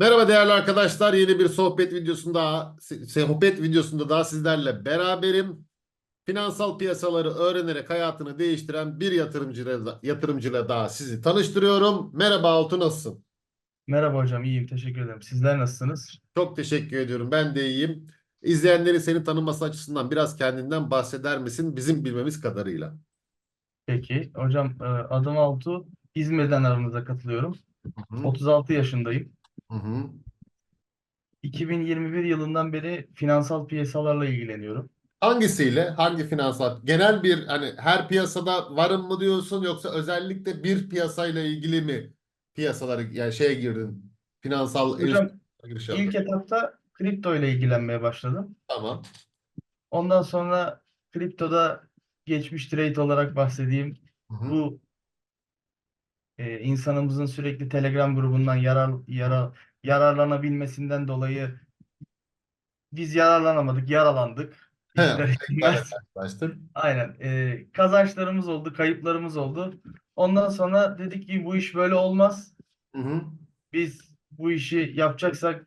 Merhaba değerli arkadaşlar. Yeni bir sohbet videosunda sohbet videosunda daha sizlerle beraberim. Finansal piyasaları öğrenerek hayatını değiştiren bir yatırımcıyla, yatırımcıyla daha sizi tanıştırıyorum. Merhaba Altu nasılsın? Merhaba hocam, iyiyim. Teşekkür ederim. Sizler nasılsınız? Çok teşekkür ediyorum. Ben de iyiyim. İzleyenlerin seni tanıması açısından biraz kendinden bahseder misin? Bizim bilmemiz kadarıyla. Peki. Hocam e, adım Altu. İzmir'den aranıza katılıyorum. Hı hı. 36 yaşındayım. Hı hı. 2021 yılından beri finansal piyasalarla ilgileniyorum. Hangisiyle? Hangi finansal? Genel bir hani her piyasada varım mı diyorsun yoksa özellikle bir piyasayla ilgili mi piyasaları yani şeye girdin? Finansal Hocam giriş yaptın. ilk etapta kripto ile ilgilenmeye başladım. Tamam. Ondan sonra kriptoda geçmiş trade olarak bahsedeyim. Hı hı. Bu e, insanımızın sürekli Telegram grubundan yarar, yarar, yararlanabilmesinden dolayı biz yararlanamadık, yaralandık. He. Aynen. Ee, kazançlarımız oldu, kayıplarımız oldu. Ondan sonra dedik ki bu iş böyle olmaz. Hı hı. Biz bu işi yapacaksak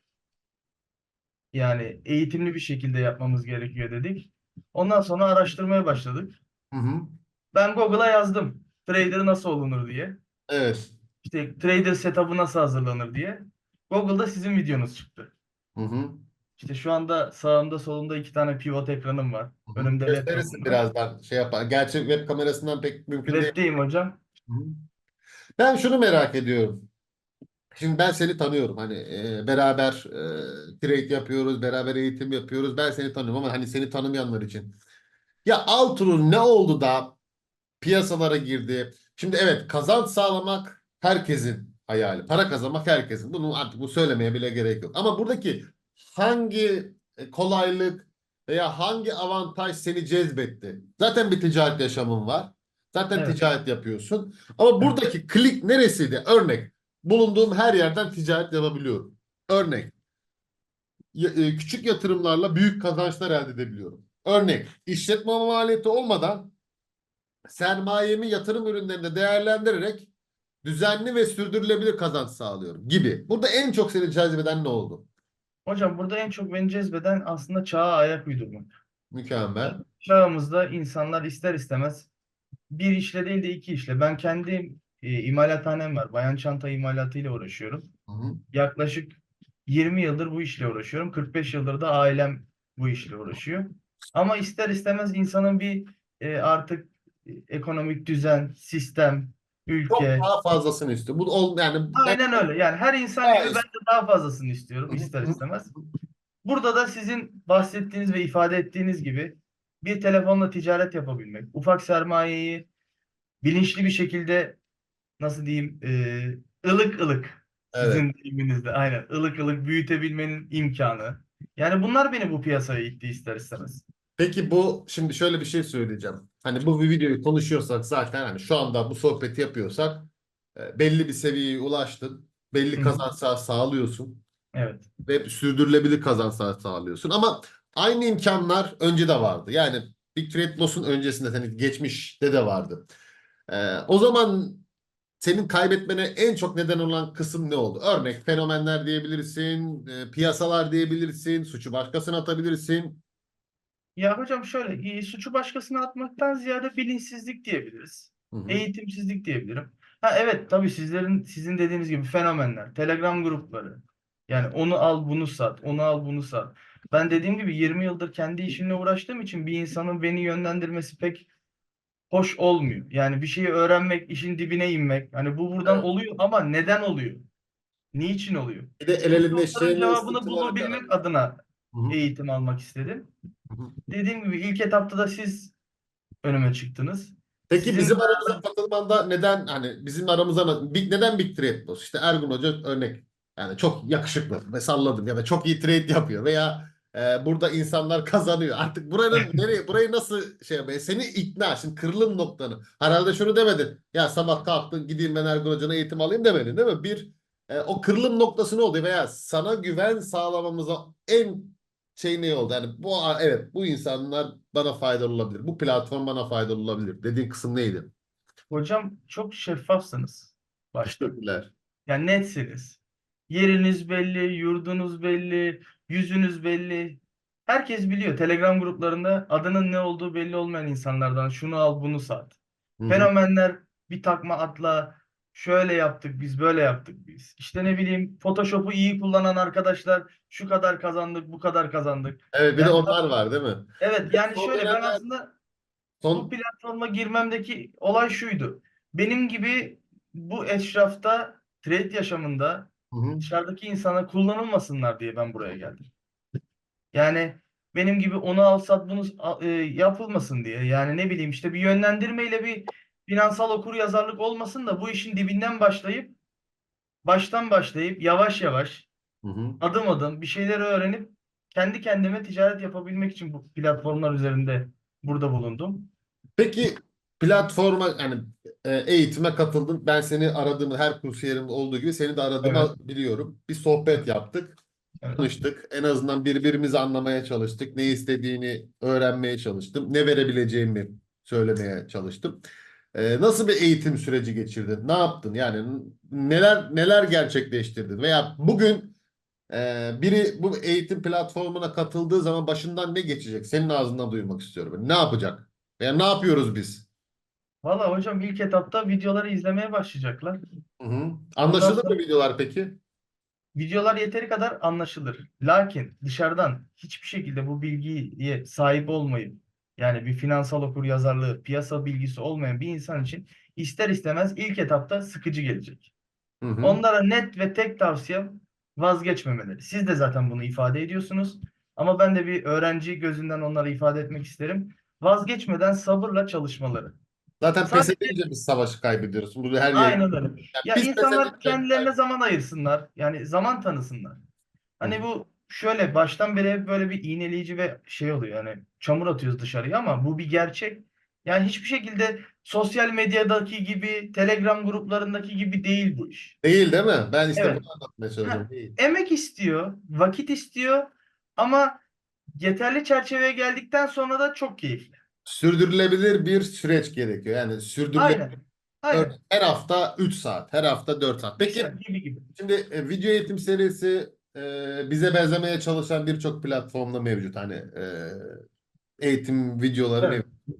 yani eğitimli bir şekilde yapmamız gerekiyor dedik. Ondan sonra araştırmaya başladık. Hı hı. Ben Google'a yazdım. Trader nasıl olunur diye. Evet. İşte trader setup'ı nasıl hazırlanır diye. Google'da sizin videonuz çıktı. Hı hı. İşte şu anda sağımda solumda iki tane pivot ekranım var. Hı hı. Önümde Gösterirsin laptopum var. birazdan şey yapar. Gerçi web kamerasından pek mümkün değil. Web'deyim hocam. Hı hı. Ben şunu merak ediyorum. Şimdi ben seni tanıyorum. Hani e, beraber e, trade yapıyoruz, beraber eğitim yapıyoruz. Ben seni tanıyorum ama hani seni tanımayanlar için. Ya Altun'un ne oldu da piyasalara girdi? Şimdi evet kazanç sağlamak herkesin hayali. Para kazanmak herkesin. Bunu artık bu söylemeye bile gerek yok. Ama buradaki hangi e, kolaylık veya hangi avantaj seni cezbetti? Zaten bir ticaret yaşamın var. Zaten Evet. ticaret yapıyorsun. Ama buradaki klik neresiydi? Örnek. Bulunduğum her yerden ticaret yapabiliyorum. Örnek. E, Küçük yatırımlarla büyük kazançlar elde edebiliyorum. Örnek. işletme maliyeti olmadan sermayemi yatırım ürünlerinde değerlendirerek düzenli ve sürdürülebilir kazanç sağlıyorum gibi. Burada en çok seni cezbeden ne oldu? Hocam burada en çok beni cezbeden aslında çağa ayak uydurmak. Mükemmel. Çağımızda insanlar ister istemez bir işle değil de iki işle. Ben kendi e, imalathanem var. Bayan çanta imalatıyla uğraşıyorum. Hı hı. Yaklaşık 20 yıldır bu işle uğraşıyorum. 45 yıldır da ailem bu işle uğraşıyor. Ama ister istemez insanın bir e, artık e, ekonomik düzen, sistem, Çok ülke. daha fazlasını istiyor. Bu ol yani Aynen öyle. Yani her insan Daha gibi ben de daha fazlasını istiyorum ister istemez. Burada da sizin bahsettiğiniz ve ifade ettiğiniz gibi bir telefonla ticaret yapabilmek, ufak sermayeyi bilinçli bir şekilde nasıl diyeyim e, ılık ılık Evet. sizin deyiminizde aynen ılık ılık büyütebilmenin imkanı. Yani bunlar beni bu piyasaya itti ister istemez. Peki bu şimdi şöyle bir şey söyleyeceğim. Hani bu videoyu konuşuyorsak zaten hani şu anda bu sohbeti yapıyorsak e, belli bir seviyeye ulaştın. Belli kazançlar sağlıyorsun. Evet. ve sürdürülebilir kazançlar sağlıyorsun. Ama aynı imkanlar önce de vardı. Yani Big Trade Loss'un öncesinde hani geçmişte de vardı. Ee, o zaman senin kaybetmene en çok neden olan kısım ne oldu? Örnek fenomenler diyebilirsin, e, piyasalar diyebilirsin, suçu başkasına atabilirsin. Ya hocam şöyle e, suçu başkasına atmaktan ziyade bilinçsizlik diyebiliriz. Hı hı. Eğitimsizlik diyebilirim. Ha evet tabii sizlerin sizin dediğiniz gibi fenomenler, Telegram grupları. Yani onu al bunu sat, onu al bunu sat. Ben dediğim gibi 20 yıldır kendi işimle uğraştığım için bir insanın beni yönlendirmesi pek hoş olmuyor. Yani bir şeyi öğrenmek, işin dibine inmek. Hani bu buradan Evet. oluyor ama neden oluyor? Niçin oluyor? Bir de el elinde cevabını bulabilmek var. adına Hı hı. eğitim almak istedim. Dediğim gibi ilk etapta da siz önüme çıktınız. Peki Sizin bizim aramıza katılmanda neden hani bizim aramıza big, neden Big Trade Boss? İşte Ergun Hoca örnek. Yani çok yakışıklı ve salladım ya da çok iyi trade yapıyor veya e, burada insanlar kazanıyor. Artık buranın nereye burayı nasıl şey yapıyor? Seni ikna şimdi kırılım noktanı. Herhalde şunu demedin. Ya sabah kalktın gideyim ben Ergun Hoca'na eğitim alayım demedin değil mi? Bir e, o kırılım noktası ne oldu veya sana güven sağlamamıza en şey ne oldu? Yani bu evet bu insanlar bana faydalı olabilir. Bu platform bana faydalı olabilir. Dediğin kısım neydi? hocam çok şeffafsınız başta. Teşekkürler. Yani netsiniz. Yeriniz belli, yurdunuz belli, yüzünüz belli. Herkes biliyor. Telegram gruplarında adının ne olduğu belli olmayan insanlardan şunu al bunu sat. Hı hı. Fenomenler bir takma atla şöyle yaptık biz böyle yaptık biz. İşte ne bileyim Photoshop'u iyi kullanan arkadaşlar şu kadar kazandık bu kadar kazandık. Evet bir de Yani- onlar var değil mi? Evet yani Son şöyle ben aslında bu Son platforma girmemdeki olay şuydu. Benim gibi bu eşrafta trade yaşamında Hı hı. dışarıdaki insana kullanılmasınlar diye ben buraya geldim. Yani benim gibi onu al sat bunu e, yapılmasın diye. Yani ne bileyim işte bir yönlendirmeyle bir finansal okuryazarlık olmasın da bu işin dibinden başlayıp baştan başlayıp yavaş yavaş Hı hı. adım adım bir şeyleri öğrenip kendi kendime ticaret yapabilmek için bu platformlar üzerinde burada bulundum. Peki platforma yani e, eğitime katıldın. Ben seni aradığımı her kursiyerimde olduğu gibi seni de aradığımı biliyorum. Bir sohbet yaptık. Evet. Tanıştık. En azından birbirimizi anlamaya çalıştık. Ne istediğini öğrenmeye çalıştım. Ne verebileceğimi söylemeye çalıştım. E, nasıl bir eğitim süreci geçirdin? Ne yaptın? Yani neler neler gerçekleştirdin? Veya bugün e, biri bu eğitim platformuna katıldığı zaman başından ne geçecek? Senin ağzından duymak istiyorum. Ne yapacak? Veya ne yapıyoruz biz? Valla hocam ilk etapta videoları izlemeye başlayacaklar. Hı hı. Anlaşıldı sonra- mı videolar peki? Videolar yeteri kadar anlaşılır. Lakin dışarıdan hiçbir şekilde bu bilgiye sahip olmayıp yani bir finansal okuryazarlığı, piyasa bilgisi olmayan bir insan için ister istemez ilk etapta sıkıcı gelecek. Hı hı. Onlara net ve tek tavsiyem vazgeçmemeleri. Siz de zaten bunu ifade ediyorsunuz. Ama ben de bir öğrenci gözünden onlara ifade etmek isterim. Vazgeçmeden sabırla çalışmaları. Zaten pes Sadece- edince biz savaşı kaybediyoruz. Bu her. Aynen öyle. Yani Ya insanlar kendilerine zaman ayırsınlar. Yani zaman tanısınlar. Hani bu şöyle baştan beri hep böyle bir iğneleyici ve şey oluyor. Yani çamur atıyoruz dışarıya ama bu bir gerçek. Yani hiçbir şekilde sosyal medyadaki gibi, Telegram gruplarındaki gibi değil bu iş. Değil değil mi? Ben işte Evet. bunu anlatmaya çalışıyorum. Değil. Emek istiyor, vakit istiyor ama yeterli çerçeveye geldikten sonra da çok keyifli. Sürdürülebilir bir süreç gerekiyor. Yani sürdürülebilir. Aynen. Aynen. Her hafta 3 saat, her hafta 4 saat. Peki Gibi gibi. şimdi e, video eğitim serisi e, bize benzemeye çalışan birçok platformda mevcut. Hani e, eğitim videoları Evet. mevcut.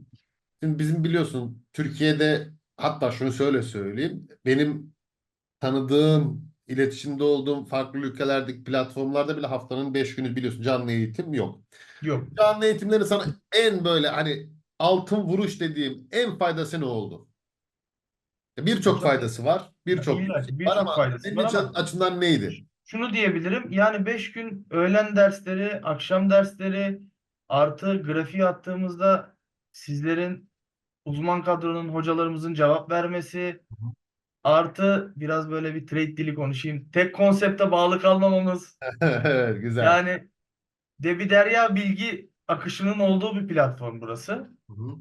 Şimdi bizim biliyorsun Türkiye'de hatta şunu şöyle söyleyeyim. Benim tanıdığım, iletişimde olduğum farklı ülkelerdeki platformlarda bile haftanın 5 günü biliyorsun canlı eğitim yok. Yok. Canlı eğitimlerin sana en böyle hani altın vuruş dediğim en faydası ne oldu? Birçok faydası var. Birçok şey var ama faydası senin var ama- açından neydi? Şunu diyebilirim. Yani 5 gün öğlen dersleri, akşam dersleri artı grafiği attığımızda sizlerin uzman kadronun hocalarımızın cevap vermesi artı biraz böyle bir trade dili konuşayım. Tek konsepte bağlı kalmamamız. Evet, güzel. Yani debi derya bilgi akışının olduğu bir platform burası. Hı hı.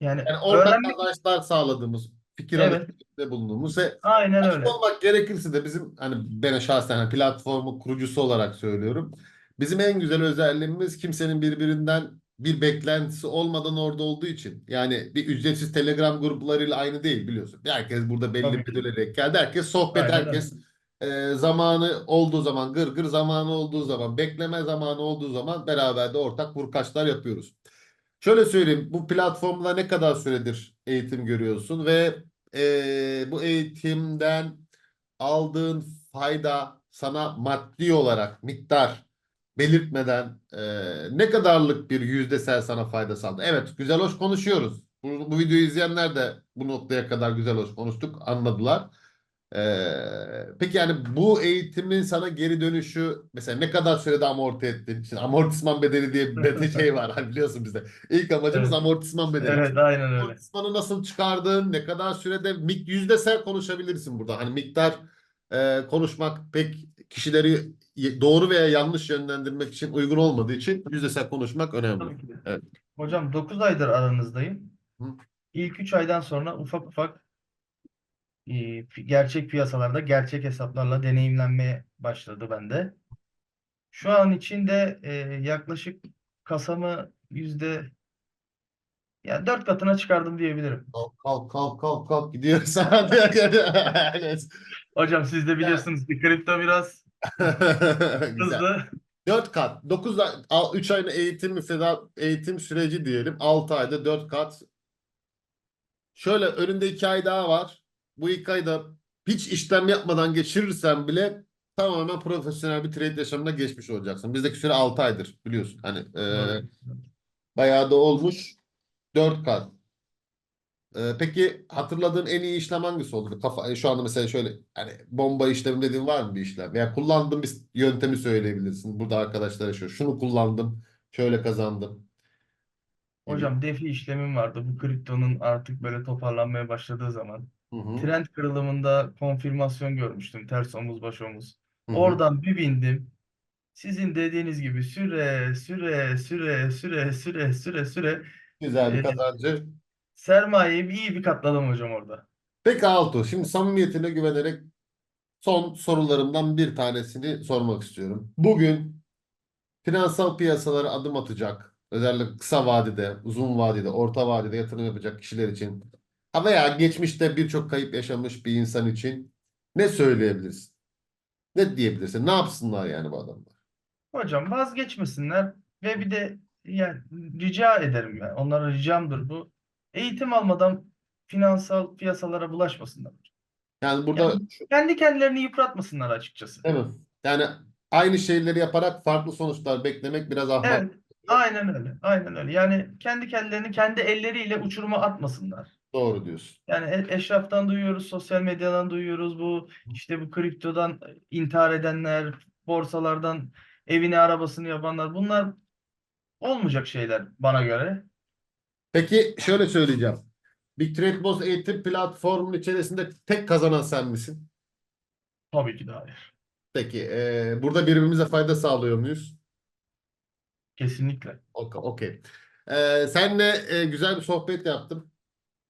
Yani Yani ortak öğrenmek kazançlar sağladığımız, fikir Evet. alışverişinde bulunduğumuz ve aynen Açık öyle. olmak gerekirse de bizim hani ben şahsen hani platformu kurucusu olarak söylüyorum. Bizim en güzel özelliğimiz kimsenin birbirinden bir beklentisi olmadan orada olduğu için. Yani bir ücretsiz Telegram gruplarıyla aynı değil biliyorsun. Herkes burada belli Tabii bir ödüle denk geldi. Herkes sohbet, Aynen öyle. herkes e, zamanı olduğu zaman, gır gır zamanı olduğu zaman, bekleme zamanı olduğu zaman beraber de ortak vurkaçlar yapıyoruz. Şöyle söyleyeyim, bu platformda ne kadar süredir eğitim görüyorsun ve e, bu eğitimden aldığın fayda sana maddi olarak miktar belirtmeden e, ne kadarlık bir yüzdesel sana fayda sağladı? Evet, güzel hoş konuşuyoruz. Bu, bu videoyu izleyenler de bu noktaya kadar güzel hoş konuştuk, anladılar. E, peki yani bu eğitimin sana geri dönüşü mesela ne kadar sürede amorti ettin? Şimdi amortisman bedeli diye bir şey var hani biliyorsun bizde. İlk amacımız Evet. amortisman bedeli. Evet aynen öyle. Amortismanı nasıl çıkardın? Ne kadar sürede? Mik yüzdesel konuşabilirsin burada. Hani miktar e, konuşmak pek kişileri doğru veya yanlış yönlendirmek için uygun olmadığı için yüzdesel konuşmak önemli. Evet. Hocam 9 aydır aranızdayım. Hı. İlk 3 aydan sonra ufak ufak e, pi- gerçek piyasalarda gerçek hesaplarla deneyimlenmeye başladı bende. Şu an için de e, yaklaşık kasamı yüzde ya 4 katına çıkardım diyebilirim. Kalk kalk kalk kalk kalk gidiyoruz. Hocam siz de biliyorsunuz ki kripto biraz hızlı. 4 kat. 9 ay, 3 ayın eğitim müfredat eğitim süreci diyelim. 6 ayda 4 kat. Şöyle önünde 2 ay daha var. Bu 2 ayda hiç işlem yapmadan geçirirsen bile tamamen profesyonel bir trade yaşamına geçmiş olacaksın. Bizdeki süre 6 aydır biliyorsun. Hani e, bayağı da olmuş. 4 kat. E, peki hatırladığın en iyi işlem hangisi oldu? Kafa, şu anda mesela şöyle hani bomba işlemi dediğin var mı bir işlem? Veya kullandığın bir yöntemi söyleyebilirsin. Burada arkadaşlara şu şunu kullandım, şöyle kazandım. Hocam DeFi işlemim vardı. Bu kriptonun artık böyle toparlanmaya başladığı zaman. Hı hı, Trend kırılımında konfirmasyon görmüştüm. Ters omuz baş omuz. hı hı. Oradan bir bindim. Sizin dediğiniz gibi süre süre süre süre süre süre süre Güzel bir e, kazancı. sermayeyi iyi bir katladım hocam orada. Peki Altuğ, şimdi samimiyetine güvenerek son sorularımdan bir tanesini sormak istiyorum. Bugün finansal piyasalara adım atacak, özellikle kısa vadede, uzun vadede, orta vadede yatırım yapacak kişiler için ha veya geçmişte birçok kayıp yaşamış bir insan için ne söyleyebilirsin? Ne diyebilirsin? Ne yapsınlar yani bu adamlar? Hocam vazgeçmesinler ve bir de yani rica ederim yani onlara ricamdır bu. Eğitim almadan finansal piyasalara bulaşmasınlar. Yani burada Yani kendi kendilerini yıpratmasınlar açıkçası. mi? Yani aynı şeyleri yaparak farklı sonuçlar beklemek biraz ahmak. Evet, aynen öyle. Aynen öyle. Yani kendi kendilerini kendi elleriyle uçuruma atmasınlar. Doğru diyorsun. Yani e- eşraftan duyuyoruz, sosyal medyadan duyuyoruz bu işte bu kriptodan intihar edenler, borsalardan evini arabasını yapanlar bunlar olmayacak şeyler bana göre. Peki şöyle söyleyeceğim. Big Trade Boss eğitim platformunun içerisinde tek kazanan sen misin? Tabii ki de hayır. Peki eee, burada birbirimize fayda sağlıyor muyuz? Kesinlikle. Ok- Okey. Eee senle eee, güzel bir sohbet yaptım.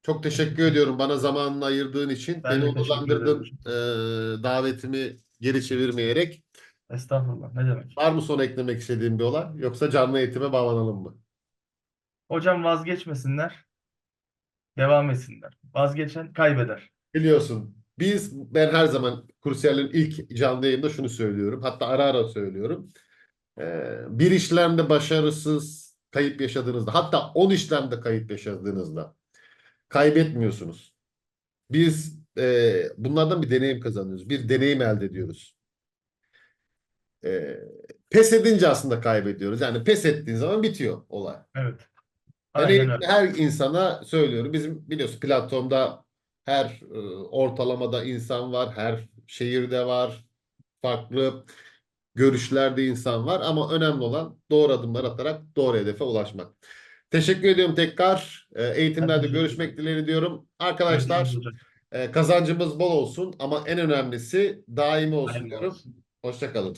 Çok teşekkür ediyorum bana zamanını ayırdığın için. Ben Beni onurlandırdın eee, davetimi geri çevirmeyerek. Estağfurullah. Ne demek? Var mı son eklemek istediğin bir olay? Yoksa canlı eğitime bağlanalım mı? Hocam vazgeçmesinler. Devam etsinler. Vazgeçen kaybeder. Biliyorsun biz ben her zaman kursiyerlerin ilk canlı yayında şunu söylüyorum. Hatta ara ara söylüyorum. Ee, bir işlemde başarısız kayıp yaşadığınızda hatta 10 işlemde kayıp yaşadığınızda kaybetmiyorsunuz. Biz e, bunlardan bir deneyim kazanıyoruz. Bir deneyim elde ediyoruz. Ee, pes edince aslında kaybediyoruz. Yani pes ettiğin zaman bitiyor olay. Evet. Ben Aynen öyle. her insana söylüyorum. Bizim biliyorsun platformda her e, ortalamada insan var, her şehirde var, farklı görüşlerde insan var ama önemli olan doğru adımlar atarak doğru hedefe ulaşmak. Teşekkür ediyorum tekrar. E, Eğitimlerde görüşmek dileğiyle diyorum. Arkadaşlar e, kazancımız bol olsun ama en önemlisi daimi olsun diyorum. olsun. Hoşça kalın.